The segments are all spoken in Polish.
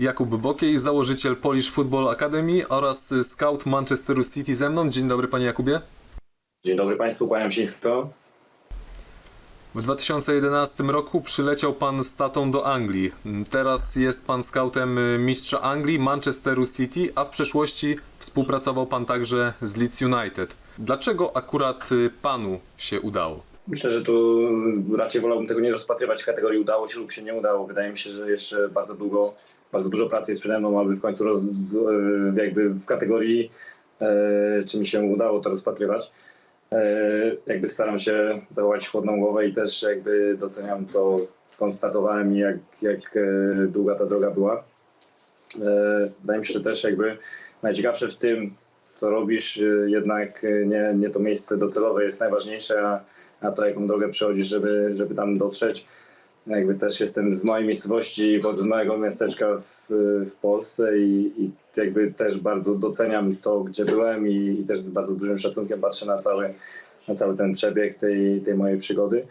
Jakub Bokiej, założyciel Polish Football Academy oraz scout Manchesteru City ze mną. Dzień dobry panie Jakubie. Dzień dobry Państwu, kłaniam się nisko. W 2011 roku przyleciał pan z tatą do Anglii. Teraz jest pan scoutem mistrza Anglii, Manchesteru City, a w przeszłości współpracował pan także z Leeds United. Dlaczego akurat panu się udało? Myślę, że tu raczej wolałbym tego nie rozpatrywać w kategorii udało się lub się nie udało. Wydaje mi się, że jeszcze bardzo długo, bardzo dużo pracy jest przede mną, aby w końcu roz, e, jakby w kategorii e, czy mi się udało to rozpatrywać. E, jakby staram się zachować chłodną głowę i też jakby doceniam to skąd startowałem i jak, jak długa ta droga była. Wydaje mi się, że też jakby najciekawsze w tym, co robisz, jednak nie, nie to miejsce docelowe jest najważniejsze, a, a to jaką drogę przechodzisz, żeby, żeby tam dotrzeć. Jakby też jestem z mojej miejscowości, z małego miasteczka w, w Polsce i, i jakby też bardzo doceniam to, gdzie byłem i, i też z bardzo dużym szacunkiem patrzę na cały, na cały ten przebieg tej, tej mojej przygody.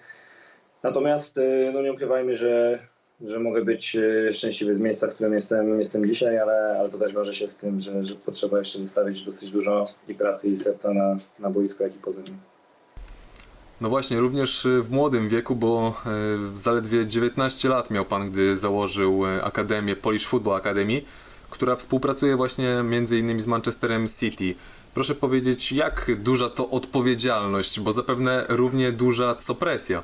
Natomiast e, no nie ukrywajmy, że, że mogę być e, szczęśliwy z miejsca, w którym jestem, jestem dzisiaj, ale, ale to też wiąże się z tym, że, że potrzeba jeszcze zostawić dosyć dużo i pracy i serca na, na boisku, jak i poza nim. No właśnie, również y, w młodym wieku, bo y, zaledwie 19 lat miał pan, gdy założył y, Akademię Polish Football Academy, która współpracuje właśnie między innymi z Manchesterem City. Proszę powiedzieć, jak duża to odpowiedzialność, bo zapewne równie duża co presja.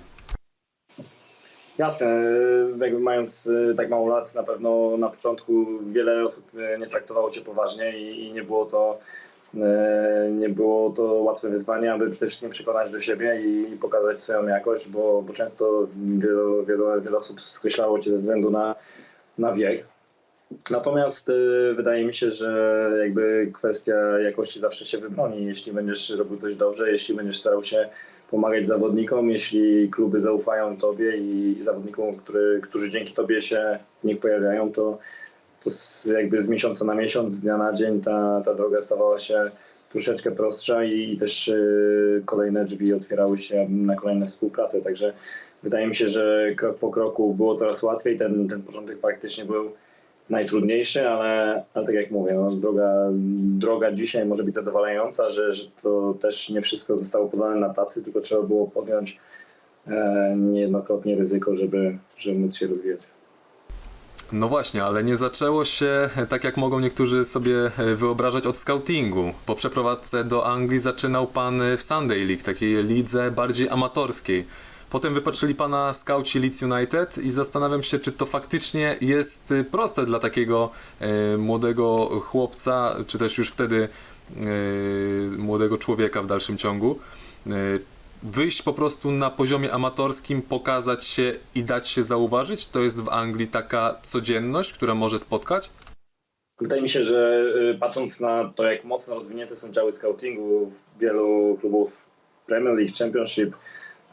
Jasne, e, jakby mając e, tak mało lat, na pewno na początku wiele osób e, nie traktowało cię poważnie i, nie było to nie było to łatwe wyzwanie, aby przede wszystkim przekonać do siebie i, i pokazać swoją jakość, bo, bo często wielu, wiele osób skreślało cię ze względu na, na wiek. Natomiast e, wydaje mi się, że jakby kwestia jakości zawsze się wybroni, jeśli będziesz robił coś dobrze, jeśli będziesz starał się pomagać zawodnikom, jeśli kluby zaufają tobie i zawodnikom, który, którzy dzięki tobie się w nich pojawiają, to, to z, jakby z miesiąca na miesiąc, z dnia na dzień ta, ta droga stawała się troszeczkę prostsza i, i też y, kolejne drzwi otwierały się na kolejne współprace. Także wydaje mi się, że krok po kroku było coraz łatwiej. Ten, ten początek faktycznie był najtrudniejszy, ale, ale tak jak mówię, no, droga, droga dzisiaj może być zadowalająca, że, że to też nie wszystko zostało podane na tacy, tylko trzeba było podjąć e, niejednokrotnie ryzyko, żeby, żeby móc się rozwijać. No właśnie, ale nie zaczęło się e, tak jak mogą niektórzy sobie e, wyobrażać od scoutingu. Po przeprowadzce do Anglii zaczynał pan e, w Sunday League, takiej lidze bardziej amatorskiej. Potem wypatrzyli pana skauci Leeds United i zastanawiam się, czy to faktycznie jest proste dla takiego młodego chłopca, czy też już wtedy młodego człowieka w dalszym ciągu. Wyjść po prostu na poziomie amatorskim, pokazać się i dać się zauważyć? To jest w Anglii taka codzienność, która może spotkać? Wydaje mi się, że y, patrząc na to, jak mocno rozwinięte są działy scoutingu wielu klubów Premier League, Championship,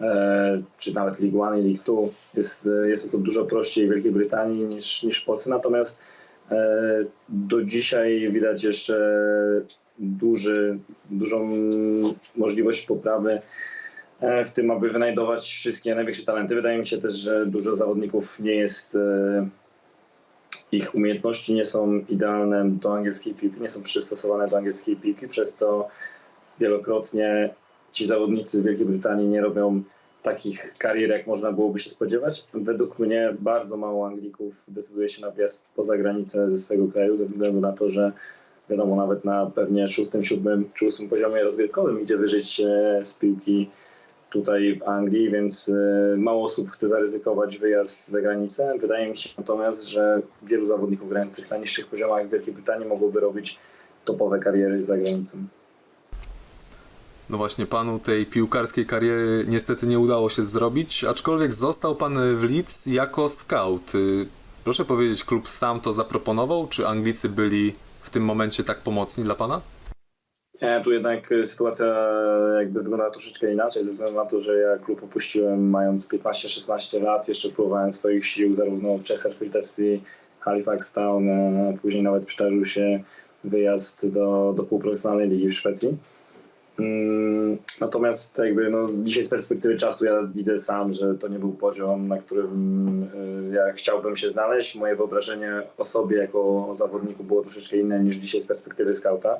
e, czy nawet League One i League Two, jest, y, jest to dużo prościej w Wielkiej Brytanii niż, niż w Polsce. Natomiast e, do dzisiaj widać jeszcze duży, dużą możliwość poprawy w tym, aby wynajdować wszystkie największe talenty. Wydaje mi się też, że dużo zawodników nie jest e, ich umiejętności nie są idealne do angielskiej piłki, nie są przystosowane do angielskiej piłki, przez co wielokrotnie ci zawodnicy w Wielkiej Brytanii nie robią takich karier, jak można byłoby się spodziewać. Według mnie bardzo mało Anglików decyduje się na wjazd poza granicę ze swojego kraju, ze względu na to, że wiadomo, nawet na pewnie szóstym, siódmym czy ósmym poziomie rozgrywkowym idzie wyżyć z piłki tutaj w Anglii, więc y, mało osób chce zaryzykować wyjazd za granicę. Wydaje mi się natomiast, że wielu zawodników grających na niższych poziomach w Wielkiej Brytanii mogłoby robić topowe kariery za granicą. No właśnie, panu tej piłkarskiej kariery niestety nie udało się zrobić, aczkolwiek został pan w Leeds jako scout. Y, Proszę powiedzieć, klub sam to zaproponował, czy Anglicy byli w tym momencie tak pomocni dla pana? E, Tu jednak sytuacja jakby wygląda troszeczkę inaczej, ze względu na to, że ja klub opuściłem mając 15-16 lat, jeszcze próbowałem swoich sił zarówno w Chesterfield FC, Halifax Town, e, później nawet przydarzył się wyjazd do, do półprofesjonalnej ligi w Szwecji. Mm, Natomiast jakby no, dzisiaj z perspektywy czasu ja widzę sam, że to nie był poziom, na którym y, ja chciałbym się znaleźć. Moje wyobrażenie o sobie jako o zawodniku było troszeczkę inne niż dzisiaj z perspektywy skauta.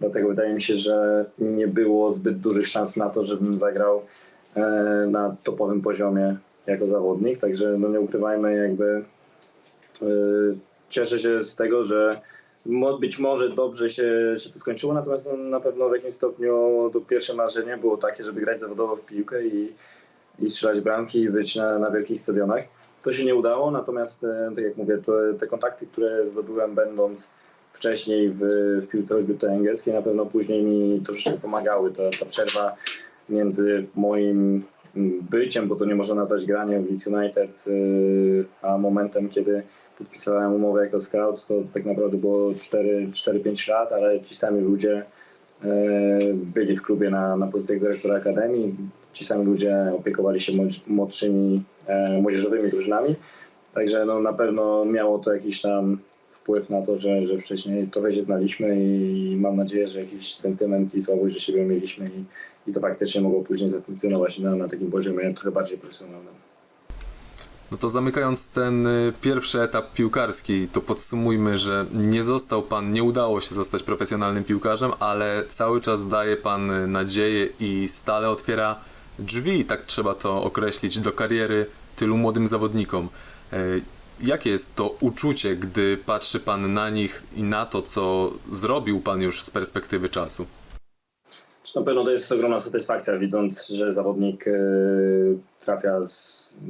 Dlatego wydaje mi się, że nie było zbyt dużych szans na to, żebym zagrał e, na topowym poziomie jako zawodnik. Także no nie ukrywajmy, jakby y, cieszę się z tego, że być może dobrze się, się to skończyło, natomiast no, na pewno w jakimś stopniu to pierwsze marzenie było takie, żeby grać zawodowo w piłkę i, i strzelać bramki i być na, na wielkich stadionach. To się nie udało, natomiast e, tak jak mówię, to, te kontakty, które zdobyłem będąc wcześniej w, w piłce choćby angielskiej, na pewno później mi troszeczkę pomagały. Ta, ta przerwa między moim byciem, bo to nie można nazwać graniem w Leeds United, y, a momentem, kiedy podpisałem umowę jako scout, to tak naprawdę było 4-5 lat, ale ci sami ludzie e, byli w klubie na, na pozycjach dyrektora akademii. Ci sami ludzie opiekowali się młodszymi, e, młodzieżowymi drużynami. Także no, na pewno miało to jakiś tam wpływ na to, że, że wcześniej trochę się znaliśmy i mam nadzieję, że jakiś sentyment i słabość do siebie mieliśmy i, i to faktycznie mogło później zafunkcjonować na, na takim poziomie trochę bardziej profesjonalnym. No to zamykając ten y, pierwszy etap piłkarski, to podsumujmy, że nie został pan, nie udało się zostać profesjonalnym piłkarzem, ale cały czas daje pan y, nadzieję i stale otwiera drzwi, tak trzeba to określić, do kariery tylu młodym zawodnikom. Y, Jakie jest to uczucie, gdy patrzy pan na nich i na to, co zrobił pan już z perspektywy czasu? Na pewno to jest ogromna satysfakcja, widząc, że zawodnik e, trafia z,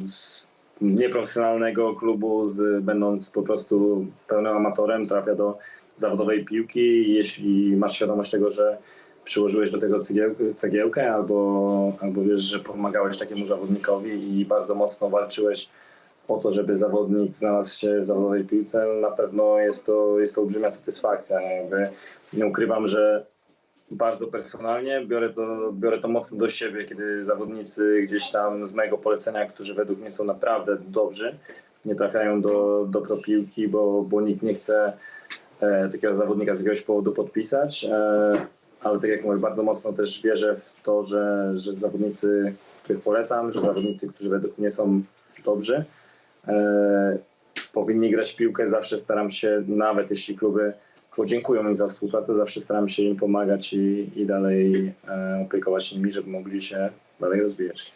z nieprofesjonalnego klubu, z, będąc po prostu pełnym amatorem, trafia do zawodowej piłki. Jeśli masz świadomość tego, że przyłożyłeś do tego cegiełkę albo, albo wiesz, że pomagałeś takiemu zawodnikowi i bardzo mocno walczyłeś o to, żeby zawodnik znalazł się w zawodowej piłce, na pewno jest to, jest to olbrzymia satysfakcja. Jakby nie ukrywam, że bardzo personalnie. Biorę to, biorę to mocno do siebie, kiedy zawodnicy gdzieś tam z mojego polecenia, którzy według mnie są naprawdę dobrzy, nie trafiają do, do pro piłki, bo, bo nikt nie chce e, takiego zawodnika z jakiegoś powodu podpisać. E, ale tak jak mówię, bardzo mocno też wierzę w to, że, że zawodnicy, których polecam, że zawodnicy, którzy według mnie są dobrzy, e, powinni grać w piłkę. Zawsze staram się, nawet jeśli kluby podziękują mi za współpracę, zawsze staram się im pomagać i, i dalej e, opiekować nimi, żeby mogli się dalej rozwijać.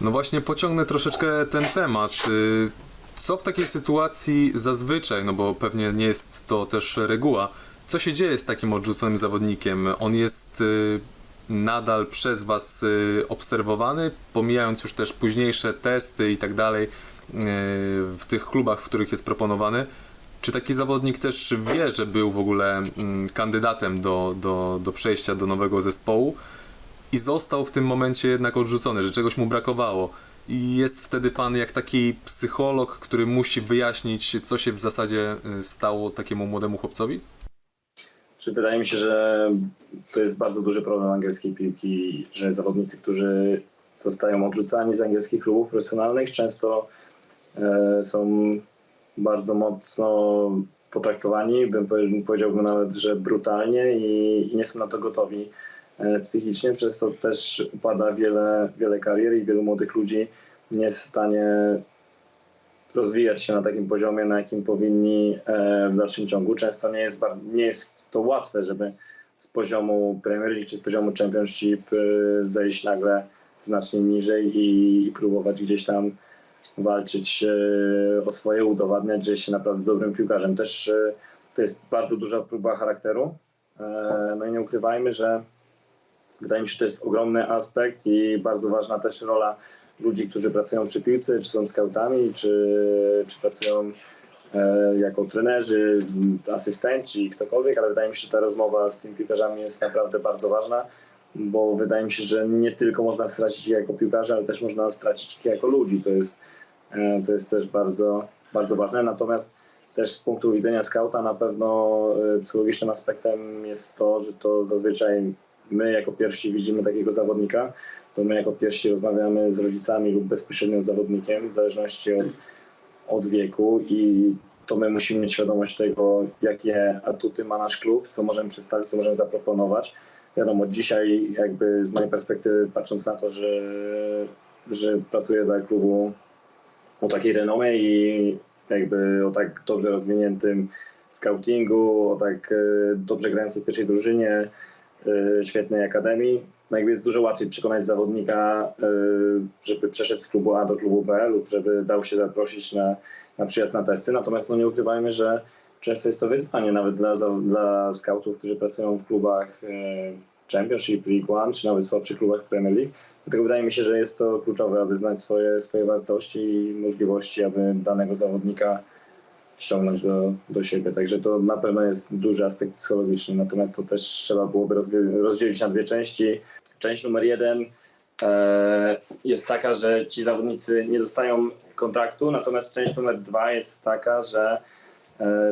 No właśnie pociągnę troszeczkę ten temat. Y, Co w takiej sytuacji zazwyczaj, no bo pewnie nie jest to też reguła, co się dzieje z takim odrzuconym zawodnikiem? On jest y, nadal przez Was y, obserwowany, pomijając już też późniejsze testy i tak dalej w tych klubach, w których jest proponowany. Czy taki zawodnik też wie, że był w ogóle mm, kandydatem do, do, do przejścia do nowego zespołu? i został w tym momencie jednak odrzucony, że czegoś mu brakowało. I jest wtedy pan jak taki psycholog, który musi wyjaśnić, co się w zasadzie y, stało takiemu młodemu chłopcowi? Czy wydaje mi się, że to jest bardzo duży problem angielskiej piłki, że zawodnicy, którzy zostają odrzucani z angielskich klubów profesjonalnych, często e, są bardzo mocno potraktowani, bym powie- powiedziałbym nawet, że brutalnie i, nie są na to gotowi e, psychicznie, przez to też upada wiele, wiele karier i wielu młodych ludzi nie jest w stanie rozwijać się na takim poziomie, na jakim powinni e, w dalszym ciągu. Często nie jest, nie jest to łatwe, żeby z poziomu Premier League czy z poziomu Championship e, zejść nagle znacznie niżej i próbować gdzieś tam walczyć e, o swoje, udowadniać, że jest się naprawdę dobrym piłkarzem. Też e, to jest bardzo duża próba charakteru. E, No i nie ukrywajmy, że wydaje mi się, że to jest ogromny aspekt i bardzo ważna też rola ludzi, którzy pracują przy piłce, czy są skautami, czy, czy pracują jako trenerzy, asystenci, ktokolwiek, ale wydaje mi się, że ta rozmowa z tymi piłkarzami jest naprawdę bardzo ważna, bo wydaje mi się, że nie tylko można stracić ich jako piłkarze, ale też można stracić ich jako ludzi, co jest, e, co jest też bardzo, bardzo ważne. Natomiast też z punktu widzenia skauta na pewno e, psychologicznym aspektem jest to, że to zazwyczaj my jako pierwsi widzimy takiego zawodnika, to my jako pierwsi rozmawiamy z rodzicami lub bezpośrednio z zawodnikiem, w zależności od, od wieku i to my musimy mieć świadomość tego, jakie atuty ma nasz klub, co możemy przedstawić, co możemy zaproponować. Wiadomo, dzisiaj jakby z mojej perspektywy patrząc na to, że, że pracuję dla klubu o takiej renomie i jakby o tak dobrze rozwiniętym scoutingu, o tak e, dobrze grającej w pierwszej drużynie, e, świetnej akademii. No jakby jest dużo łatwiej przekonać zawodnika, e, żeby przeszedł z klubu A do klubu B lub żeby dał się zaprosić na, na przyjazd na testy. Natomiast no nie ukrywajmy, że często jest to wyzwanie nawet dla, dla scoutów, którzy pracują w klubach e, Championship, League One czy nawet słabszych klubach Premier League. Dlatego wydaje mi się, że jest to kluczowe, aby znać swoje, swoje wartości i możliwości, aby danego zawodnika ściągnąć do, do siebie. Także to na pewno jest duży aspekt psychologiczny, natomiast to też trzeba byłoby rozdzielić na dwie części. Część numer jeden e, jest taka, że ci zawodnicy nie dostają kontraktu, natomiast część numer dwa jest taka, że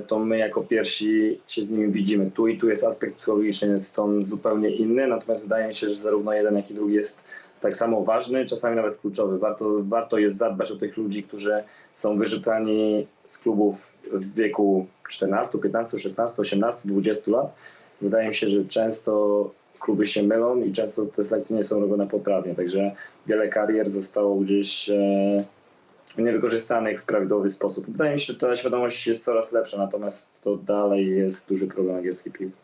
to my jako pierwsi się z nimi widzimy. Tu i tu jest aspekt psychologiczny, on zupełnie inny, natomiast wydaje mi się, że zarówno jeden, jak i drugi jest tak samo ważny, czasami nawet kluczowy. Warto, warto jest zadbać o tych ludzi, którzy są wyrzucani z klubów w wieku 14, 15, 16, 18, 20 lat. Wydaje mi się, że często kluby się mylą i często te selekcje nie są robione poprawnie, także wiele karier zostało gdzieś e, niewykorzystanych w prawidłowy sposób. Wydaje mi się, że ta świadomość jest coraz lepsza, natomiast to dalej jest duży problem angielskiej piłki.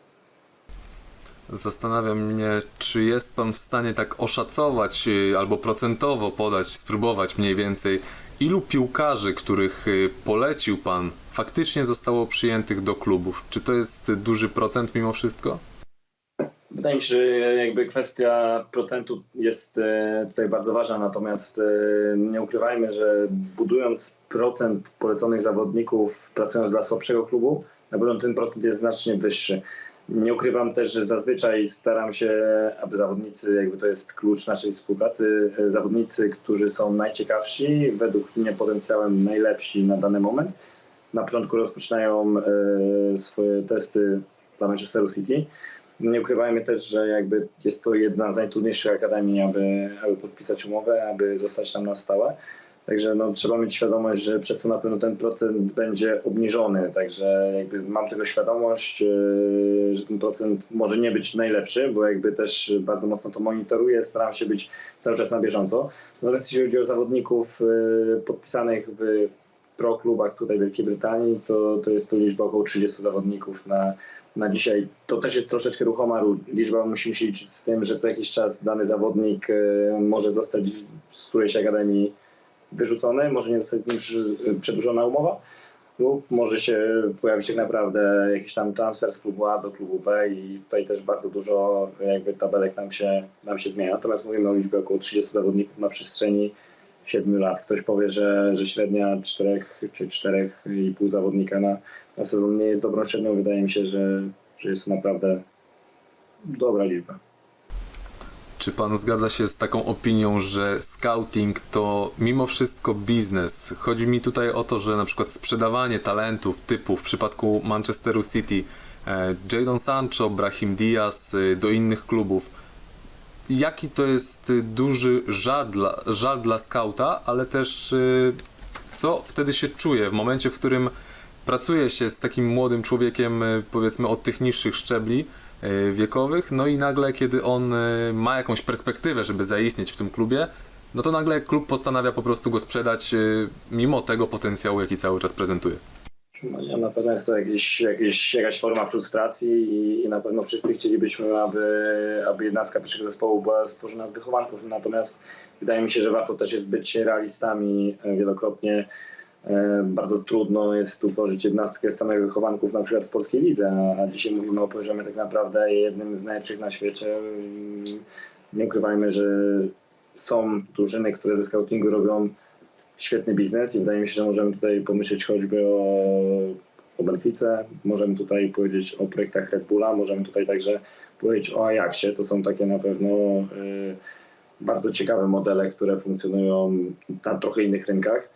Zastanawiam mnie, czy jest Pan w stanie tak oszacować y, albo procentowo podać, spróbować mniej więcej, ilu piłkarzy, których y, polecił Pan, faktycznie zostało przyjętych do klubów? Czy to jest duży procent mimo wszystko? Wydaje mi się, że jakby kwestia procentu jest e, tutaj bardzo ważna, natomiast e, nie ukrywajmy, że budując procent poleconych zawodników, pracując dla słabszego klubu, na pewno ten procent jest znacznie wyższy. Nie ukrywam też, że zazwyczaj staram się, aby zawodnicy, jakby to jest klucz naszej współpracy, e, zawodnicy, którzy są najciekawsi, według mnie potencjałem najlepsi na dany moment, na początku rozpoczynają swoje testy dla Manchesteru City. Nie ukrywajmy też, że jakby jest to jedna z najtrudniejszych akademii, aby, aby podpisać umowę, aby zostać tam na stałe. Także no, trzeba mieć świadomość, że przez to na pewno ten procent będzie obniżony. Także jakby mam tego świadomość, yy, że ten procent może nie być najlepszy, bo jakby też bardzo mocno to monitoruję, staram się być cały czas na bieżąco. Natomiast jeśli chodzi o zawodników yy, podpisanych w pro klubach tutaj w Wielkiej Brytanii, to, to jest to liczba około 30 zawodników na, na dzisiaj. To też jest troszeczkę ruchoma ru- liczba. Musimy się liczyć z tym, że co jakiś czas dany zawodnik e, może zostać z którejś akademii wyrzucony, może nie zostać z nim przedłużona umowa, lub może się pojawić tak naprawdę jakiś tam transfer z klubu A do klubu B i tutaj też bardzo dużo jakby tabelek nam się, nam się zmienia. Natomiast mówimy o liczbie około 30 zawodników na przestrzeni 7 lat. Ktoś powie, że, że średnia 4 czy 4,5 zawodnika na, na sezon nie jest dobrą średnią. Wydaje mi się, że, że jest to naprawdę dobra liczba. Czy Pan zgadza się z taką opinią, że scouting to mimo wszystko biznes? Chodzi mi tutaj o to, że na przykład sprzedawanie talentów typu w przypadku Manchesteru City e, Jadon Sancho, Brahim Diaz e, do innych klubów. Jaki to jest e, duży żal dla, żal dla skauta, ale też e, co wtedy się czuje w momencie, w którym pracuje się z takim młodym człowiekiem, e, powiedzmy od tych niższych szczebli wiekowych, no i nagle, kiedy on ma jakąś perspektywę, żeby zaistnieć w tym klubie, no to nagle klub postanawia po prostu go sprzedać, mimo tego potencjału, jaki cały czas prezentuje. No, na pewno jest to jakiś, jakiś, jakaś forma frustracji i, i na pewno wszyscy chcielibyśmy, aby, aby jednostka pierwszego zespołu była stworzona z wychowanków. Natomiast wydaje mi się, że warto też jest być realistami e, wielokrotnie. E, Bardzo trudno jest utworzyć jednostkę z samych wychowanków, na przykład w polskiej lidze, a- dzisiaj mówimy o poziomie tak naprawdę jednym z najlepszych na świecie. Nie ukrywajmy, że są drużyny, które ze scoutingu robią świetny biznes i wydaje mi się, że możemy tutaj pomyśleć choćby o, o Benfice, możemy tutaj powiedzieć o projektach Red Bulla, możemy tutaj także powiedzieć o Ajaxie. To są takie na pewno y, bardzo ciekawe modele, które funkcjonują na trochę innych rynkach.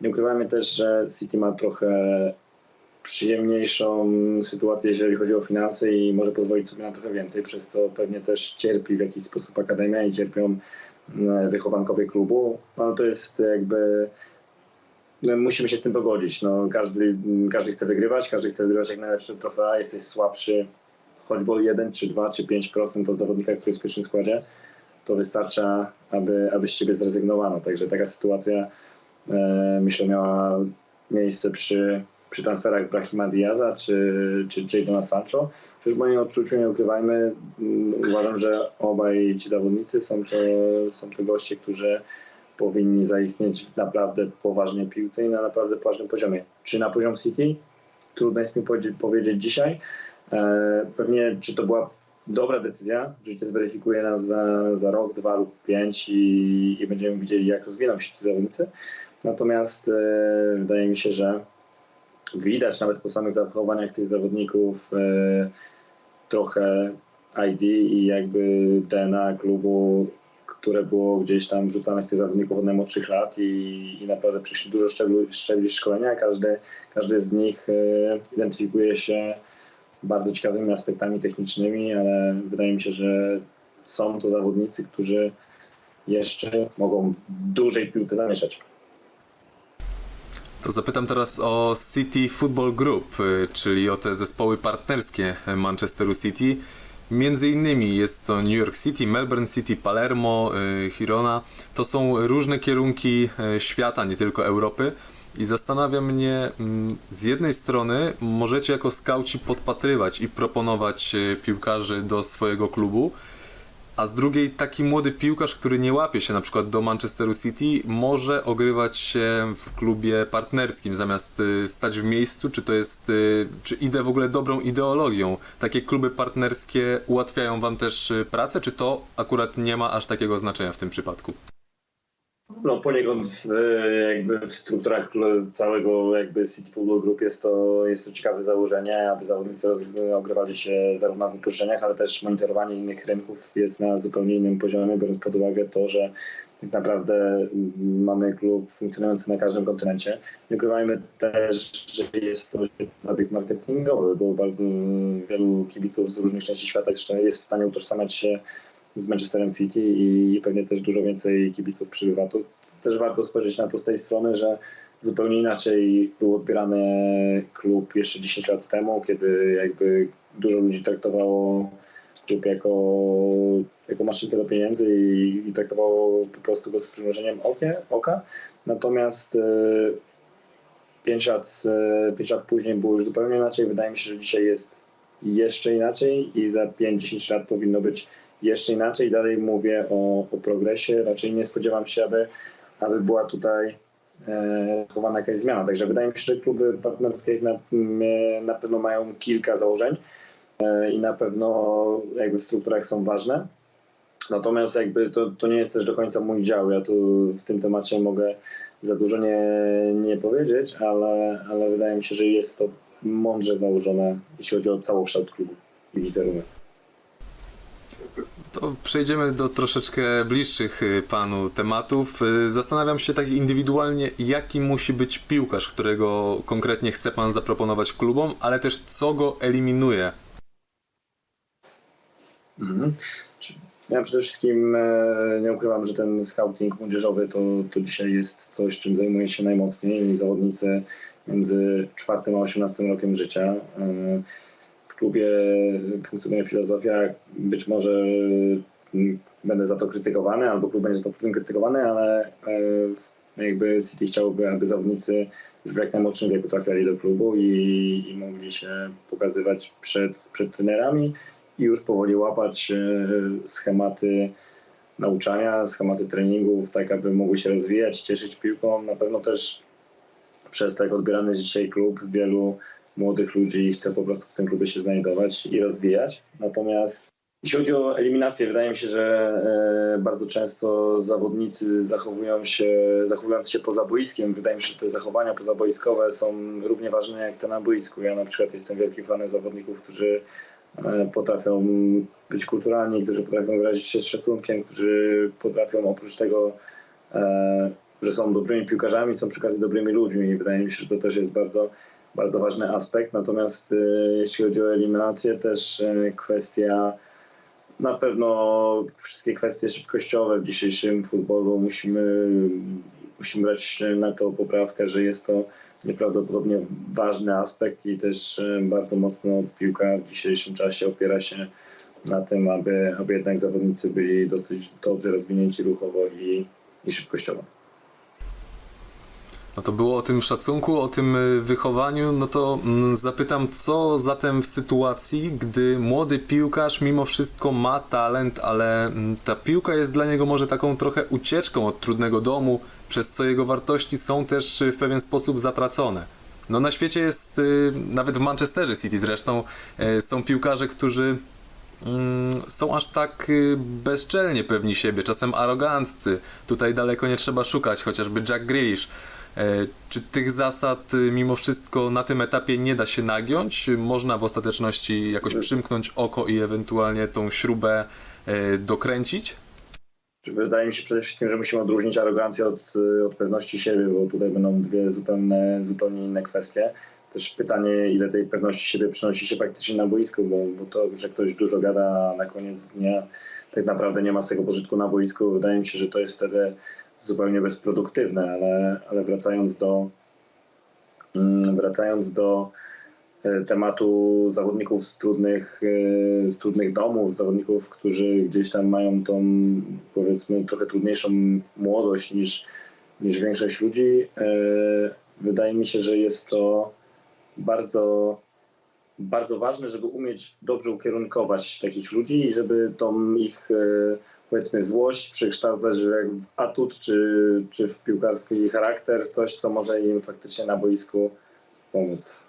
Nie ukrywajmy też, że City ma trochę przyjemniejszą sytuację, jeżeli chodzi o finanse i może pozwolić sobie na trochę więcej, przez co pewnie też cierpi w jakiś sposób akademia i cierpią wychowankowie klubu. No, to jest jakby no, musimy się z tym pogodzić. No, każdy, każdy chce wygrywać, każdy chce wygrywać jak najlepsze trofea. Jesteś słabszy choćby o 1 czy 2 czy 5% od zawodnika, który jest w pierwszym składzie, to wystarcza, aby, aby z ciebie zrezygnowano. Także taka sytuacja e, myślę miała miejsce przy, przy transferach Brahima Diaza czy, czy Jadona Sancho. Przecież w moim odczuciu, nie ukrywajmy, mm, uważam, że obaj ci zawodnicy są to, są to goście, którzy powinni zaistnieć naprawdę poważnej piłce i na naprawdę poważnym poziomie. Czy na poziom City? Trudno jest mi powiedzieć, powiedzieć dzisiaj. E, Pewnie, czy to była dobra decyzja, życie zweryfikuje nas za, za rok, dwa lub pięć i, i będziemy widzieli, jak rozwiną się ci zawodnicy. Natomiast e, wydaje mi się, że widać nawet po samych zachowaniach tych zawodników e, trochę ID i jakby DNA klubu, które było gdzieś tam wrzucane w tych zawodników od najmłodszych lat i, i naprawdę przyszli dużo szczebli, szczebli szkolenia. Każdy, każdy z nich e, identyfikuje się bardzo ciekawymi aspektami technicznymi, ale wydaje mi się, że są to zawodnicy, którzy jeszcze mogą w dużej piłce zamieszać. To zapytam teraz o City Football Group, y, czyli o te zespoły partnerskie Manchesteru City. Między innymi jest to New York City, Melbourne City, Palermo, y, Girona. To są różne kierunki y, świata, nie tylko Europy. I zastanawia mnie, mm, z jednej strony możecie jako skauci podpatrywać i proponować y, piłkarzy do swojego klubu, a z drugiej taki młody piłkarz, który nie łapie się na przykład do Manchesteru City, może ogrywać się w klubie partnerskim zamiast y, stać w miejscu, czy to jest, y, czy idę w ogóle dobrą ideologią. Takie kluby partnerskie ułatwiają wam też y, pracę, czy to akurat nie ma aż takiego znaczenia w tym przypadku? No poniekąd w, jakby w strukturach całego jakby City Football Group jest to, jest to ciekawe założenie, aby zawodnicy ogrywali się zarówno w wypożyczeniach, ale też monitorowanie innych rynków jest na zupełnie innym poziomie, biorąc pod uwagę to, że tak naprawdę mamy klub funkcjonujący na każdym kontynencie. Nie ukrywajmy też, że jest to zabieg marketingowy, bo bardzo wielu kibiców z różnych części świata jest w stanie utożsamiać się z Manchesterem City i pewnie też dużo więcej kibiców przybywa. Tu też warto spojrzeć na to z tej strony, że zupełnie inaczej był odbierany klub jeszcze 10 lat temu, kiedy jakby dużo ludzi traktowało klub jako, jako maszynkę do pieniędzy i, i traktowało po prostu go z przymrużeniem oka. Natomiast 5 lat, e, pięć lat później było już zupełnie inaczej. Wydaje mi się, że dzisiaj jest jeszcze inaczej i za 5-10 lat powinno być jeszcze inaczej. Dalej mówię o, o progresie. Raczej nie spodziewam się, aby, aby była tutaj e, chowana jakaś zmiana. Także wydaje mi się, że kluby partnerskie na, na pewno mają kilka założeń e, i na pewno jakby w strukturach są ważne. Natomiast jakby to, to nie jest też do końca mój dział. Ja tu w tym temacie mogę za dużo nie, nie powiedzieć, ale, ale wydaje mi się, że jest to mądrze założone, jeśli chodzi o całokształt klubu i wizerunek. To przejdziemy do troszeczkę bliższych y, panu tematów. Y, Zastanawiam się tak indywidualnie, jaki musi być piłkarz, którego konkretnie chce pan zaproponować klubom, ale też co go eliminuje. Mhm. Ja przede wszystkim e, nie ukrywam, że ten scouting młodzieżowy to, to dzisiaj jest coś, czym zajmuję się najmocniej zawodnicy między 4 a 18 rokiem życia. Klubie funkcjonuje filozofia, być może mm, będę za to krytykowany, albo klub będzie za to krytykowany, ale e, jakby City chciałby, aby zawodnicy już w jak najmłodszym wieku trafiali do klubu i, i mogli się pokazywać przed, przed trenerami i już powoli łapać e, schematy nauczania, schematy treningów, tak aby mogły się rozwijać, cieszyć piłką. Na pewno też przez tak odbierany dzisiaj klub wielu młodych ludzi chce po prostu w tym klubie się znajdować i rozwijać. Natomiast jeśli chodzi o eliminację, wydaje mi się, że e, bardzo często zawodnicy zachowują się, zachowując się poza boiskiem, wydaje mi się, że te zachowania pozaboiskowe są równie ważne jak te na boisku. Ja na przykład jestem wielkim fanem zawodników, którzy e, potrafią być kulturalni, którzy potrafią wyrazić się z szacunkiem, którzy potrafią oprócz tego, e, że są dobrymi piłkarzami, są przy okazji dobrymi ludźmi i wydaje mi się, że to też jest bardzo, bardzo ważny aspekt. Natomiast e, jeśli chodzi o eliminację, też e, kwestia na pewno wszystkie kwestie szybkościowe w dzisiejszym futbolu musimy musimy brać na to poprawkę, że jest to nieprawdopodobnie ważny aspekt i też e, bardzo mocno piłka w dzisiejszym czasie opiera się na tym, aby, aby jednak zawodnicy byli dosyć dobrze rozwinięci ruchowo i, i szybkościowo. No to było o tym szacunku, o tym y, wychowaniu. No to mm, zapytam, co zatem w sytuacji, gdy młody piłkarz mimo wszystko ma talent, ale mm, ta piłka jest dla niego może taką trochę ucieczką od trudnego domu, przez co jego wartości są też y, w pewien sposób zatracone. No na świecie jest, y, nawet w Manchesterze City zresztą, są piłkarze, którzy mm, są aż tak bezczelnie pewni siebie, czasem aroganccy. Tutaj daleko nie trzeba szukać, chociażby Jack Grealish. E, Czy tych zasad y, mimo wszystko na tym etapie nie da się nagiąć? Można w ostateczności jakoś przymknąć oko i ewentualnie tą śrubę e, dokręcić? Wydaje mi się przede wszystkim, że musimy odróżnić arogancję od, od pewności siebie, bo tutaj będą dwie zupełnie, zupełnie inne kwestie. Też pytanie, ile tej pewności siebie przynosi się faktycznie na boisku, bo, bo to, że ktoś dużo gada, na koniec dnia tak naprawdę nie ma z tego pożytku na boisku, wydaje mi się, że to jest wtedy zupełnie bezproduktywne, ale, ale wracając do mm, wracając do e, tematu zawodników z trudnych, e, z trudnych domów, zawodników, którzy gdzieś tam mają tą powiedzmy trochę trudniejszą młodość niż, niż większość ludzi. e, Wydaje mi się, że jest to bardzo, bardzo ważne, żeby umieć dobrze ukierunkować takich ludzi i żeby tą ich powiedzmy złość przekształcać w atut czy, czy w piłkarski charakter, coś co może im faktycznie na boisku pomóc.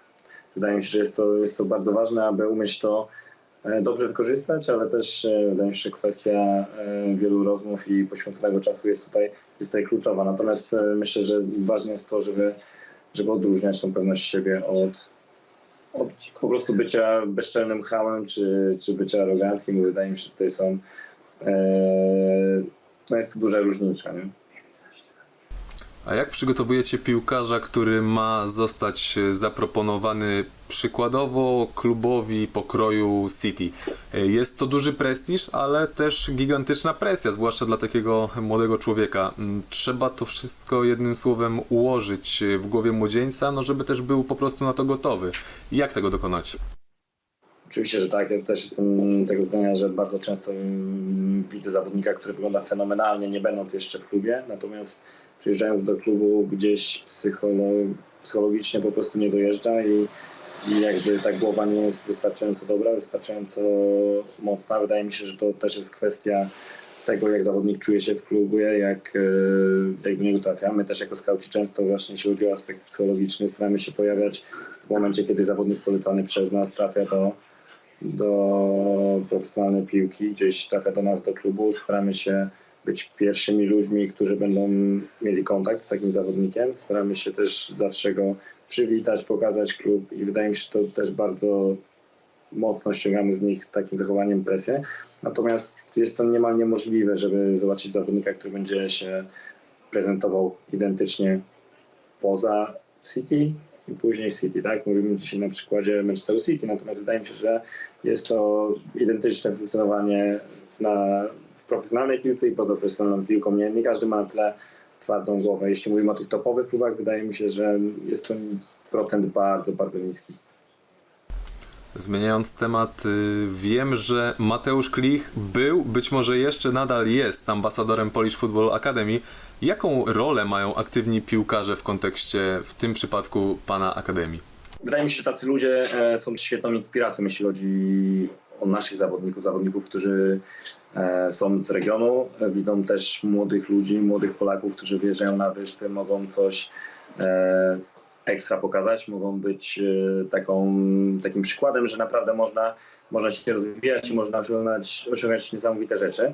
Wydaje mi się, że jest to, jest to bardzo ważne, aby umieć to e, dobrze wykorzystać, ale też e, wydaje mi się, że kwestia e, wielu rozmów i poświęconego czasu jest tutaj, jest tutaj kluczowa. Natomiast myślę, że ważne jest to, żeby, żeby odróżniać tą pewność siebie od, od po prostu bycia bezczelnym hamem czy, czy bycia aroganckim. Wydaje mi się, że tutaj są no jest duża różnica. Nie? A jak przygotowujecie piłkarza, który ma zostać e, zaproponowany przykładowo klubowi pokroju City? E, Jest to duży prestiż, ale też gigantyczna presja, zwłaszcza dla takiego młodego człowieka. Mm, Trzeba to wszystko jednym słowem ułożyć e, w głowie młodzieńca, no żeby też był po prostu na to gotowy. Jak tego dokonać? Oczywiście, że tak. Ja też jestem tego zdania, że bardzo często widzę zawodnika, który wygląda fenomenalnie, nie będąc jeszcze w klubie, natomiast przyjeżdżając do klubu gdzieś psycholo- psychologicznie po prostu nie dojeżdża i, i jakby ta głowa nie jest wystarczająco dobra, wystarczająco mocna. Wydaje mi się, że to też jest kwestia tego, jak zawodnik czuje się w klubie, jak, e, jak do niego trafiamy. Też jako skauci często właśnie jeśli chodzi o aspekt psychologiczny, staramy się pojawiać w momencie, kiedy zawodnik polecany przez nas trafia do, do profesjonalnej piłki, gdzieś trafia do nas do klubu. Staramy się być pierwszymi ludźmi, którzy będą mieli kontakt z takim zawodnikiem. Staramy się też zawsze go przywitać, pokazać klub i wydaje mi się, że to też bardzo mocno ściągamy z nich takim zachowaniem presję. Natomiast jest to niemal niemożliwe, żeby zobaczyć zawodnika, który będzie się prezentował identycznie poza City i później City, tak? Mówimy dzisiaj na przykładzie Manchesteru City, natomiast wydaje mi się, że jest to identyczne funkcjonowanie na, profesjonalnej piłce i poza profesjonalną piłką. Nie, nie każdy ma na tyle twardą głowę. Jeśli mówimy o tych topowych klubach, wydaje mi się, że jest to procent bardzo, bardzo niski. Zmieniając temat, y, wiem, że Mateusz Klich był, być może jeszcze nadal jest ambasadorem Polish Football Academy. Jaką rolę mają aktywni piłkarze w kontekście, w tym przypadku pana Akademii? Wydaje mi się, że tacy ludzie e, są świetną inspiracją, jeśli chodzi o naszych zawodników, zawodników, którzy e, są z regionu. E, Widzą też młodych ludzi, młodych Polaków, którzy wyjeżdżają na wyspy, mogą coś ekstra pokazać, mogą być e, taką, takim przykładem, że naprawdę można, można się rozwijać i można osiągać, osiągać niesamowite rzeczy.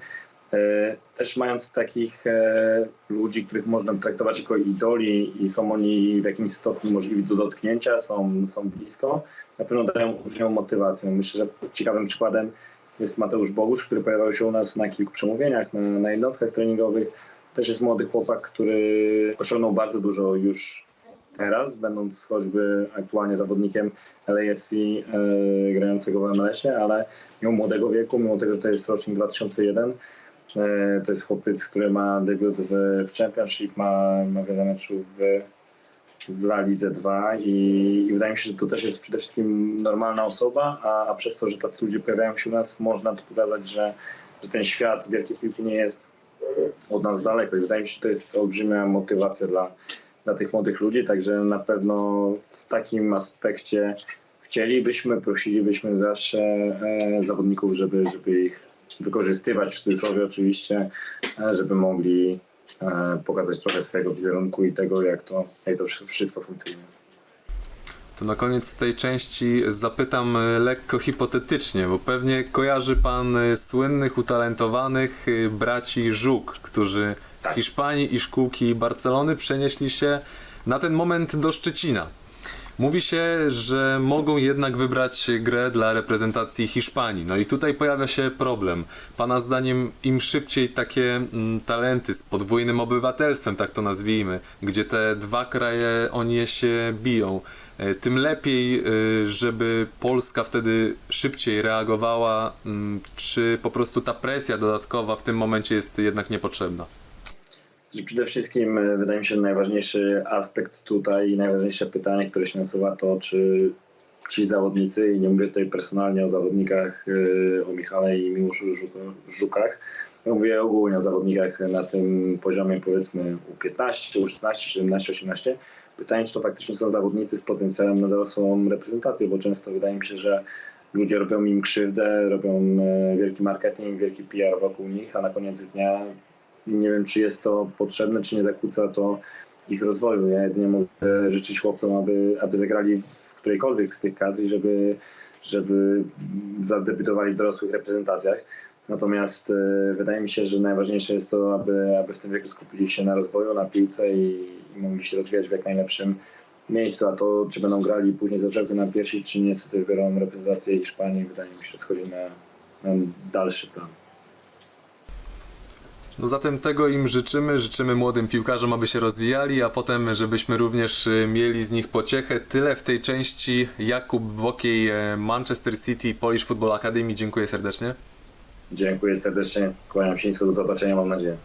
E, Też mając takich e, ludzi, których można traktować jako idoli i są oni w jakimś stopniu możliwi do dotknięcia, są, są blisko, na pewno dają olbrzymią motywację. Myślę, że ciekawym przykładem jest Mateusz Bogusz, który pojawiał się u nas na kilku przemówieniach, na, na jednostkach treningowych. Też jest młody chłopak, który osiągnął bardzo dużo już teraz, będąc choćby aktualnie zawodnikiem LAFC e, grającego w MLS-ie, ale mimo młodego wieku, mimo tego, że to jest rocznik 2001, E, To jest chłopiec, który ma debiut w, w Championship, ma, ma wiele meczów w, w Lidze 2 i, i wydaje mi się, że to też jest przede wszystkim normalna osoba, a, a przez to, że tacy ludzie pojawiają się u nas, można tu pokazać, że, że ten świat wielkiej piłki nie jest od nas daleko i wydaje mi się, że to jest olbrzymia motywacja dla, dla tych młodych ludzi, także na pewno w takim aspekcie chcielibyśmy, prosilibyśmy zawsze e, zawodników, żeby, żeby ich wykorzystywać w cudzysłowie oczywiście, e, żeby mogli e, pokazać trochę swojego wizerunku i tego, jak to, jak to wszystko funkcjonuje. To na koniec tej części zapytam e, lekko hipotetycznie, bo pewnie kojarzy pan e, słynnych, utalentowanych e, braci Żuk, którzy z Tak. Hiszpanii i szkółki Barcelony przenieśli się na ten moment do Szczecina. Mówi się, że mogą jednak wybrać grę dla reprezentacji Hiszpanii. No i tutaj pojawia się problem. Pana zdaniem im szybciej takie mm, talenty z podwójnym obywatelstwem, tak to nazwijmy, gdzie te dwa kraje oni się biją, tym lepiej, e, żeby Polska wtedy szybciej reagowała, mm, czy po prostu ta presja dodatkowa w tym momencie jest jednak niepotrzebna. Przede wszystkim e, wydaje mi się, że najważniejszy aspekt tutaj i najważniejsze pytanie, które się nasuwa, to czy ci zawodnicy, i nie mówię tutaj personalnie o zawodnikach, e, o Michale i Miłoszu Żukach, ja mówię ogólnie o zawodnikach na tym poziomie powiedzmy U15, U16, 17, 18. Pytanie, czy to faktycznie są zawodnicy z potencjałem na dorosłą reprezentację, bo często wydaje mi się, że ludzie robią im krzywdę, robią e, wielki marketing, wielki PR wokół nich, a na koniec dnia nie wiem, czy jest to potrzebne, czy nie zakłóca to ich rozwoju. Ja jedynie mogę życzyć chłopcom, aby, aby zagrali w którejkolwiek z tych kadr i żeby, żeby zadebiutowali w dorosłych reprezentacjach. Natomiast e, wydaje mi się, że najważniejsze jest to, aby, aby w tym wieku skupili się na rozwoju, na piłce i, i mogli się rozwijać w jak najlepszym miejscu. A to, czy będą grali później za brzegu na pierwsi, czy niestety wybiorą reprezentację Hiszpanii, wydaje mi się, że schodzi na, na dalszy plan. No zatem tego im życzymy, życzymy młodym piłkarzom, aby się rozwijali, a potem, żebyśmy również y, mieli z nich pociechę. Tyle w tej części. Jakub Bokiej, e, Manchester City, Polish Football Academy. Dziękuję serdecznie. Dziękuję serdecznie, kłaniam się nisko, do zobaczenia, mam nadzieję.